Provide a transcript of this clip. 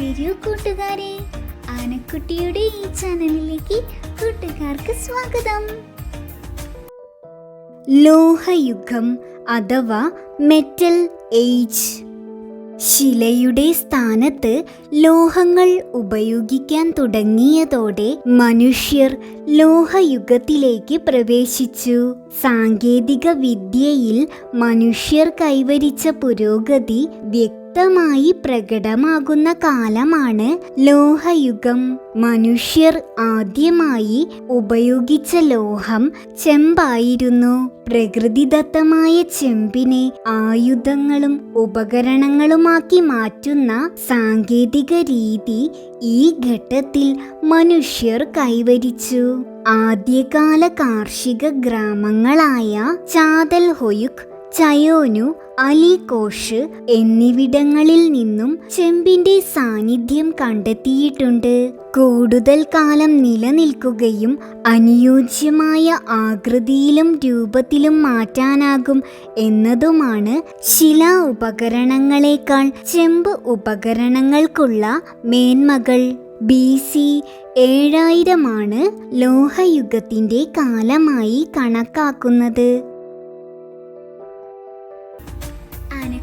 വരൂ കൂട്ടുകാരെ. ആനക്കുട്ടിയുടെ ഈ ചാനലിലേക്ക് കൂട്ടുകാർക്ക് സ്വാഗതം. ലോഹയുഗം അഥവാ മെറ്റൽ ഏജ് ശിലയുടെ സ്ഥാനത്ത് ലോഹങ്ങൾ ഉപയോഗിക്കാൻ തുടങ്ങിയതോടെ മനുഷ്യർ ലോഹയുഗത്തിലേക്ക് പ്രവേശിച്ചു. സാങ്കേതിക വിദ്യയിൽ മനുഷ്യർ കൈവരിച്ച പുരോഗതി വ്യക്തമായി പ്രകടമാകുന്ന കാലമാണ് ലോഹയുഗം. മനുഷ്യർ ആദ്യമായി ഉപയോഗിച്ച ലോഹം ചെമ്പായിരുന്നു. പ്രകൃതിദത്തമായ ചെമ്പിനെ ആയുധങ്ങളും ഉപകരണങ്ങളുമാക്കി മാറ്റുന്ന സാങ്കേതിക രീതി ഈ ഘട്ടത്തിൽ മനുഷ്യർ കൈവരിച്ചു. ആദ്യകാല കാർഷിക ഗ്രാമങ്ങളായ ചാതൽ ഹൊയുക് ചയോനു അലികോഷ് എന്നിവിടങ്ങളിൽ നിന്നും ചെമ്പിന്റെ സാന്നിധ്യം കണ്ടെത്തിയിട്ടുണ്ട്. കൂടുതൽ കാലം നിലനിൽക്കുകയും അനുയോജ്യമായ ആകൃതിയിലും രൂപത്തിലും മാറ്റാനാകും എന്നതുമാണ് ശിലാ ഉപകരണങ്ങളെക്കാൾ ചെമ്പ് ഉപകരണങ്ങൾക്കുള്ള മേന്മകൾ. ബി സി ഏഴായിരമാണ് ലോഹയുഗത്തിന്റെ കാലമായി കണക്കാക്കുന്നത്.